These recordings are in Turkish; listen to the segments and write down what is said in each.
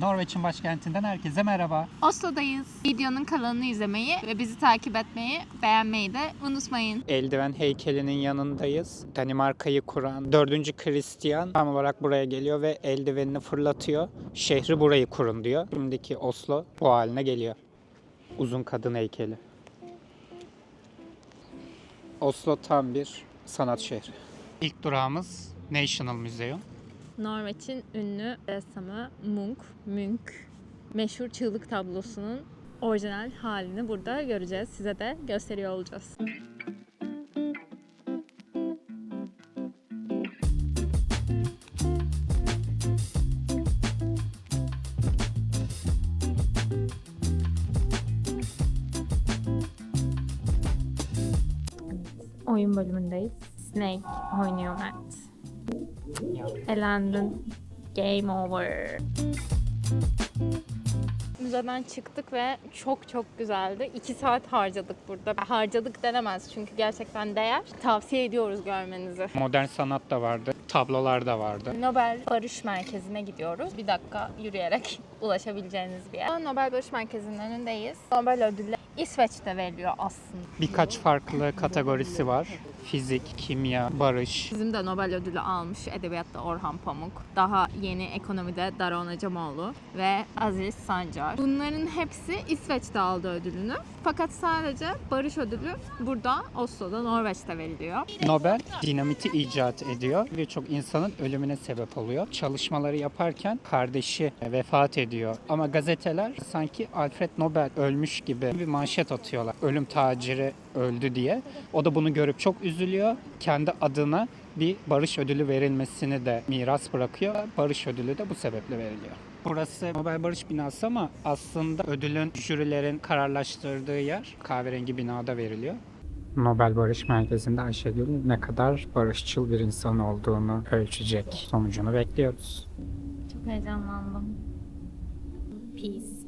Norveç'in başkentinden herkese merhaba. Oslo'dayız. Videonun kalanını izlemeyi ve bizi takip etmeyi, beğenmeyi de unutmayın. Eldiven heykelinin yanındayız. Danimarka'yı kuran 4. Christian tam olarak buraya geliyor ve eldivenini fırlatıyor. Şehri burayı kurun diyor. Şimdiki Oslo bu haline geliyor. Uzun kadın heykeli. Oslo tam bir sanat şehri. İlk durağımız National Museum. Norveç'in ünlü ressamı Munch, Munch meşhur çığlık tablosunun orijinal halini burada göreceğiz. Size de gösteriyor olacağız. Oyun bölümündeyiz. Snake oynuyor Mert. Elendin. Game over. Müzeden çıktık ve çok çok güzeldi. 2 saat harcadık burada. Harcadık denemez çünkü gerçekten değer. Tavsiye ediyoruz görmenizi. Modern sanat da vardı. Tablolar da vardı. Nobel Barış Merkezi'ne gidiyoruz. Bir dakika yürüyerek ulaşabileceğiniz bir yer. Nobel Barış Merkezi'nin önündeyiz. Nobel ödülü İsveç'te veriliyor aslında. Birkaç farklı kategorisi var. Fizik, kimya, barış. Bizim de Nobel ödülü almış edebiyatta Orhan Pamuk. Daha yeni ekonomide Daron Acemoğlu ve Aziz Sancar. Bunların hepsi İsveç'te aldı ödülünü. Fakat sadece barış ödülü burada Oslo'da Norveç'te veriliyor. Nobel dinamiti icat ediyor. Birçok insanın ölümüne sebep oluyor. Çalışmaları yaparken kardeşi vefat ediyor. Ama gazeteler sanki Alfred Nobel ölmüş gibi bir manşet atıyorlar. Ölüm taciri öldü diye. O da bunu görüp çok üzülüyor. Kendi adına bir barış ödülü verilmesini de miras bırakıyor. Barış ödülü de bu sebeple veriliyor. Burası Nobel Barış Binası ama aslında ödülün jürilerin kararlaştırdığı yer kahverengi binada veriliyor. Nobel Barış Merkezi'nde Ayşegül ne kadar barışçıl bir insan olduğunu ölçecek sonucunu bekliyoruz. Çok heyecanlandım. Peace.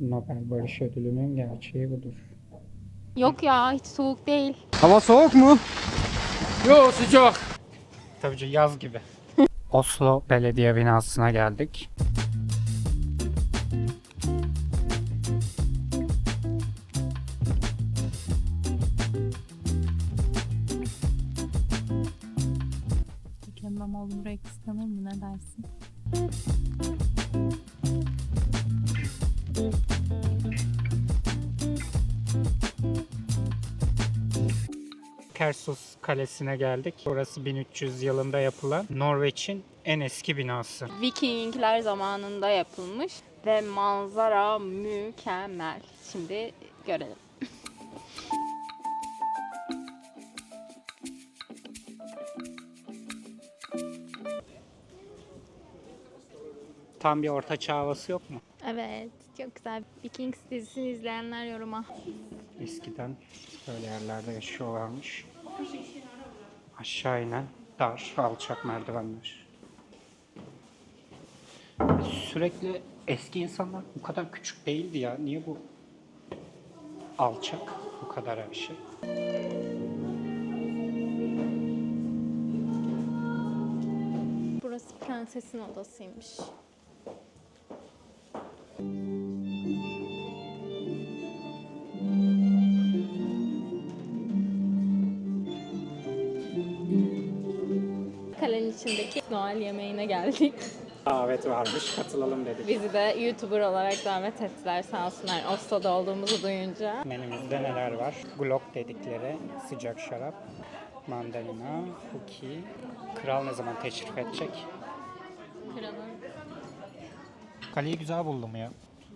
Nobel Barış Ödülü'nün gerçeği budur. Yok ya hiç soğuk değil. Hava soğuk mu? Yok sıcak. Tabii ki yaz gibi. Oslo Belediye binasına geldik. Ekrem İmamoğlu burayı kıskanır mı ne dersin? Kersus Kalesi'ne geldik. Burası 1300 yılında yapılan Norveç'in en eski binası. Vikingler zamanında yapılmış ve manzara mükemmel. Şimdi görelim. Tam bir orta çağ havası yok mu? Evet, çok güzel. Vikings dizisini izleyenler yoruma. Eskiden böyle yerlerde yaşıyorlarmış. Aşağı inen dar, alçak merdivenler. Sürekli eski insanlar bu kadar küçük değildi ya. Niye bu alçak bu kadar her şey? Burası prensesin odasıymış. Kalenin içindeki Noel yemeğine geldik. Davet varmış, katılalım dedik. Bizi de YouTuber olarak davet ettiler sağ olsunlar. Oslo'da olduğumuzu duyunca. Menümüzde neler var? Glock dedikleri sıcak şarap, mandalina, cookie. Kral ne zaman teşrif edecek? Kralın Kaleyi güzel buldum ya.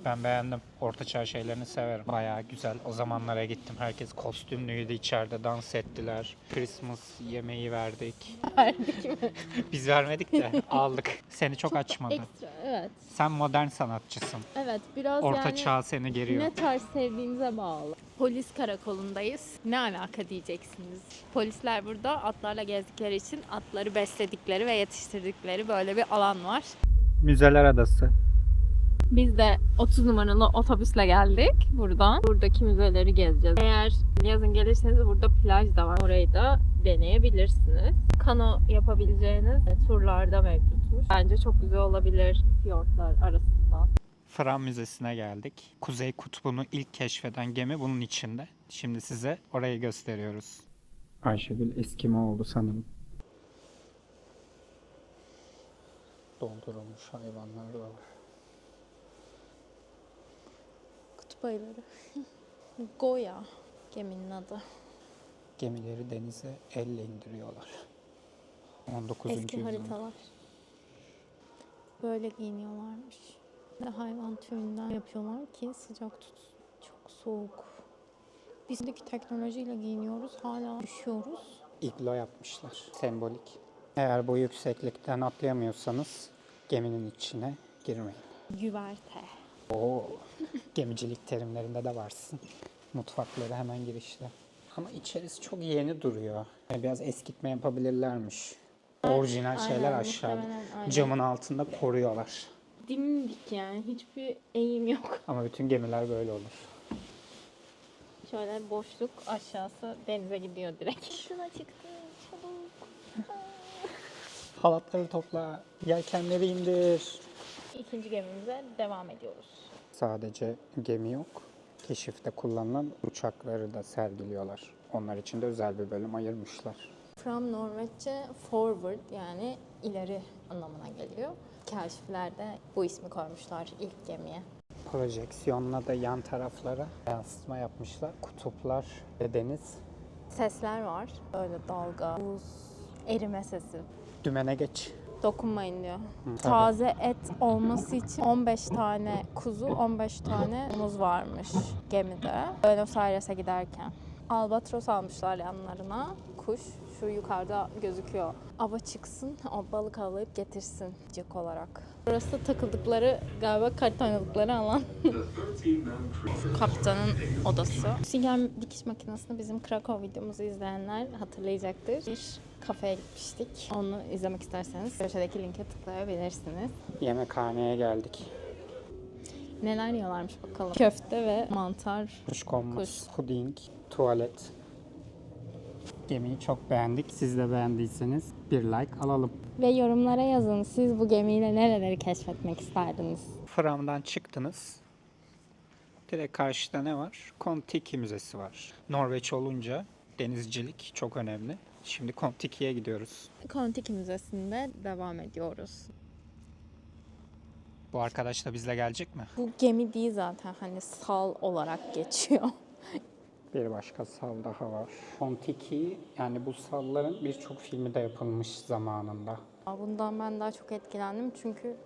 Ben beğendim. Ortaçağ şeylerini severim. Bayağı güzel. O zamanlara gittim. Herkes kostümlüydü içeride. Dans ettiler. Christmas yemeği verdik. verdik mi? Biz vermedik de aldık. Seni çok açmadı. Ekstra evet. Sen modern sanatçısın. Evet biraz Orta yani çağ seni geriyor. ne tarz sevdiğinize bağlı. Polis karakolundayız. Ne alaka diyeceksiniz. Polisler burada atlarla gezdikleri için atları besledikleri ve yetiştirdikleri böyle bir alan var. Müzeler Adası. Biz de 30 numaralı otobüsle geldik buradan. Buradaki müzeleri gezeceğiz. Eğer yazın gelirseniz burada plaj da var. Orayı da deneyebilirsiniz. Kano yapabileceğiniz turlarda mevcut. tutmuş. Bence çok güzel olabilir fiyortlar arasında. Fram Müzesi'ne geldik. Kuzey Kutbu'nu ilk keşfeden gemi bunun içinde. Şimdi size orayı gösteriyoruz. Ayşegül Eskimo oldu sanırım. Doldurulmuş hayvanlar da var. Kutup ayıları. Goya geminin adı. Gemileri denize elle indiriyorlar. 19. Eski yüzyılda. haritalar. Böyle giyiniyorlarmış. Ve hayvan tüyünden yapıyorlar ki sıcak tutsun. Çok soğuk. Bizdeki teknolojiyle giyiniyoruz. Hala üşüyoruz. iglo yapmışlar. Sembolik. Eğer bu yükseklikten atlayamıyorsanız geminin içine girmeyin. Güverte. Oo, gemicilik terimlerinde de varsın. Mutfakları hemen girişte. Ama içerisi çok yeni duruyor. Yani Biraz eskitme yapabilirlermiş. Orijinal şeyler Aynen, aşağıda. muhtemelen aynen. Camın altında koruyorlar. Dimdik yani. Hiçbir eğim yok. Ama bütün gemiler böyle olur. Şöyle boşluk aşağısı denize gidiyor direkt. Şuna çıktı. Çabuk. Halatları topla, yelkenleri indir. İkinci gemimize devam ediyoruz. Sadece gemi yok. Keşifte kullanılan uçakları da sergiliyorlar. Onlar için de özel bir bölüm ayırmışlar. From Norveççe forward yani ileri anlamına geliyor. Keşiflerde bu ismi koymuşlar ilk gemiye. Projeksiyonla da yan taraflara yansıtma yapmışlar. Kutuplar ve deniz. Sesler var. Böyle dalga, buz, erime sesi. Dümene geç. Dokunmayın diyor. tabii. Taze et olması için 15 tane kuzu, 15 tane muz varmış gemide. Buenos Aires'e giderken. Albatros almışlar yanlarına. Kuş şu yukarıda gözüküyor. Ava çıksın, o balık avlayıp getirsin cik olarak. Burası takıldıkları galiba kart alan. Kaptanın odası. Sünger dikiş makinesini bizim Krakow videomuzu izleyenler hatırlayacaktır. Bir kafeye gitmiştik. Onu izlemek isterseniz köşedeki linke tıklayabilirsiniz. Yemekhaneye geldik. Neler yiyorlarmış bakalım. Köfte ve mantar. Kuşkonmaz, Kuş. puding, tuvalet. Gemiyi çok beğendik. Siz de beğendiyseniz bir like alalım. Ve yorumlara yazın siz bu gemiyle nereleri keşfetmek isterdiniz? Fram'dan çıktınız. Direkt karşıda ne var? Kon-Tiki Müzesi var. Norveç olunca denizcilik çok önemli. Şimdi Kon-Tiki'ye gidiyoruz. Kontiki Müzesi'nde devam ediyoruz. Bu arkadaş da bizle gelecek mi? Bu gemi değil zaten hani sal olarak geçiyor. Bir başka sal daha var. Kon-Tiki yani bu salların birçok filmi de yapılmış zamanında. Bundan ben daha çok etkilendim çünkü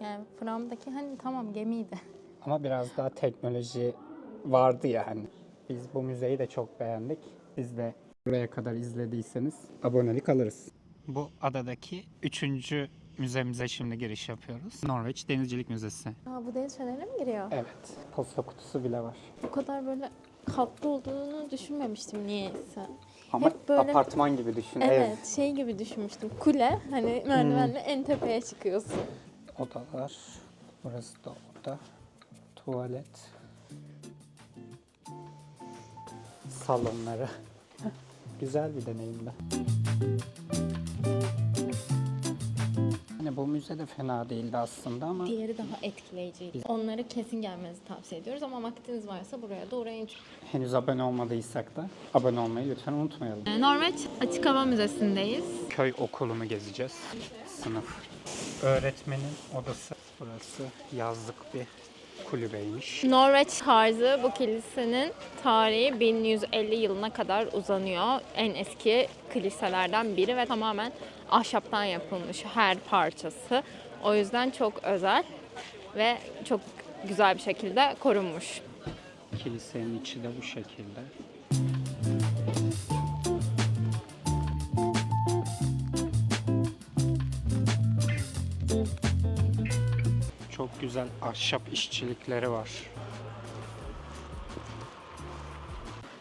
yani Fram'daki hani tamam gemiydi. Ama biraz daha teknoloji vardı yani. Biz bu müzeyi de çok beğendik. Siz de buraya kadar izlediyseniz abonelik alırız. Bu adadaki üçüncü müzemize şimdi giriş yapıyoruz. Norveç Denizcilik Müzesi. Aa, bu deniz fenerine mi giriyor? Evet. Posta kutusu bile var. Bu kadar böyle katlı olduğunu düşünmemiştim niyeyse. Ama Hep böyle- apartman gibi düşün. Evet şey gibi düşünmüştüm. Kule hani merdivenle en tepeye çıkıyorsun. Ev, odalar. Burası da oda. Tuvalet. Salonları. Güzel bir deneyimdi. Bu müze de fena değildi aslında ama Diğeri daha etkileyiciydi. Onları kesin gelmenizi tavsiye ediyoruz ama vaktiniz varsa buraya da uğrayın. henüz abone olmadıysak da abone olmayı lütfen unutmayalım. Norveç Açık Hava Müzesi'ndeyiz. Köy okulunu gezeceğiz. Sınıf. Öğretmenin odası. Burası yazlık bir kulübeymiş. Norveç tarzı bu kilisenin tarihi 1150 yılına kadar uzanıyor. En eski kiliselerden biri ve tamamen ahşaptan yapılmış her parçası. O yüzden çok özel ve çok güzel bir şekilde korunmuş. Kilisenin içi de bu şekilde. Güzel ahşap işçilikleri var.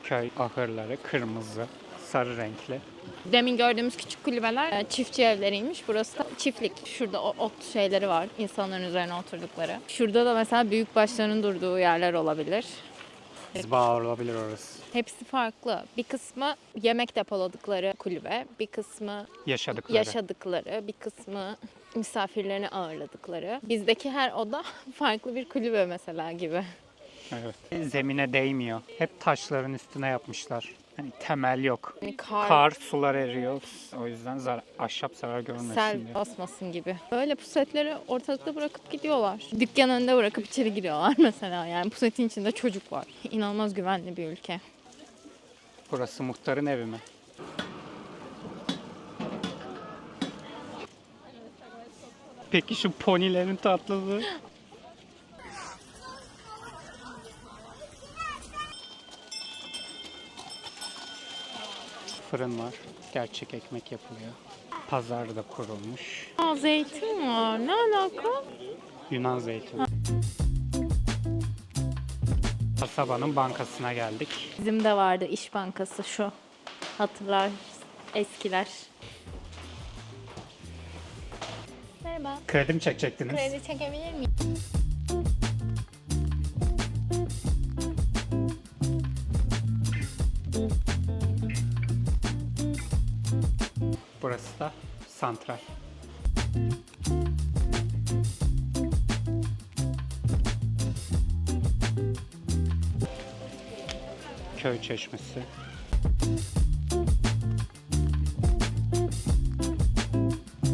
Köy ahırları kırmızı, sarı renkli. Demin gördüğümüz küçük kulübeler e, çiftçi evleriymiş. Burası da çiftlik. Şurada ot şeyleri var. insanların üzerine oturdukları. Şurada da mesela büyük başların durduğu yerler olabilir. Zba olabilir orası. Hepsi farklı. Bir kısmı yemek depoladıkları kulübe, bir kısmı Yaşadıkları. yaşadıkları, bir kısmı misafirlerini ağırladıkları. Bizdeki her oda farklı bir kulübe mesela gibi. Evet. Zemine değmiyor. Hep taşların üstüne yapmışlar. Hani temel yok. Yani kar, Kar, sular eriyor. O yüzden zar ahşap zarar görmesin sel diye. basmasın gibi. Böyle pusetleri ortalıkta bırakıp gidiyorlar. Dükkan önünde bırakıp içeri giriyorlar mesela. Yani pusetin içinde çocuk var. İnanılmaz güvenli bir ülke. Burası muhtarın evi mi? Peki şu ponilerin tatlılığı? Fırın var. Gerçek ekmek yapılıyor. Pazar da kurulmuş. Aa zeytin var. Ne alaka? Yunan zeytini. Kasabanın bankasına geldik. Bizim de vardı İş Bankası şu. Hatırlar eskiler. Merhaba. Kredi mi çekecektiniz? Kredi çekebilir miyim? Burası da santral. Köy çeşmesi.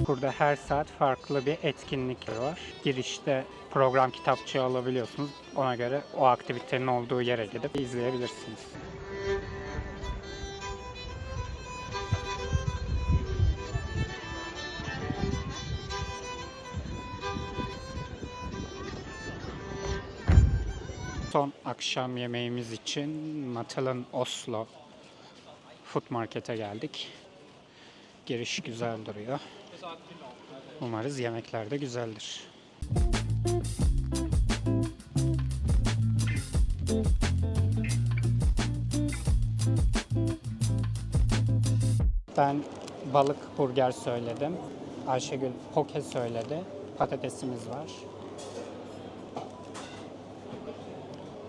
Burada her saat farklı bir etkinlik var. Girişte program kitapçığı alabiliyorsunuz. Ona göre o aktivitenin olduğu yere gidip izleyebilirsiniz. Son akşam yemeğimiz için Matalan Oslo Food Market'e geldik. Giriş güzel duruyor. Umarız yemekler de güzeldir. Ben balık burger söyledim. Ayşegül poke söyledi. Patatesimiz var.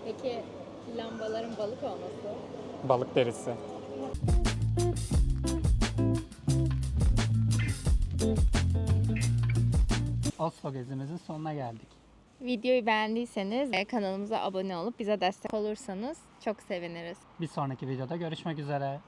Peki lambaların balık olması? Balık derisi. Oslo gezimizin sonuna geldik. Videoyu beğendiyseniz ve kanalımıza abone olup bize destek olursanız çok seviniriz. Bir sonraki videoda görüşmek üzere.